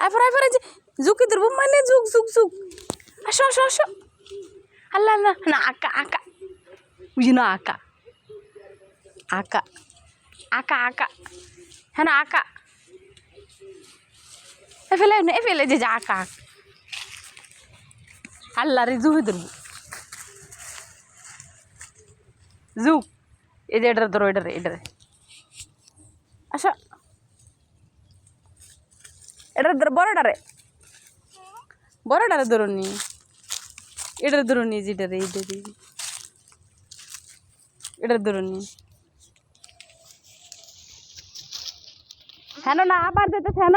আইফর আইফর এই যে ঝুঁকি ধরবো মানে ঝুক ঝুক ঝুক আসো আসো আসো আল্লাহ না না আকা আকা বুঝি না আকা আকা আকা আকা হ্যাঁ না আকা এ ফেলে এ ফেলে যে যে আকা আকা। আল্লাহ রে জুহি ধরবো জুক এই যে এটার ধরো এটারে এটারে আসো এটা বড়টারে বড়টারে ধরুনি এটার ধরুনি যেটারে এইটা এটা এটার ধরুনি হ্যাঁ না আবার যেতে হ্যাঁ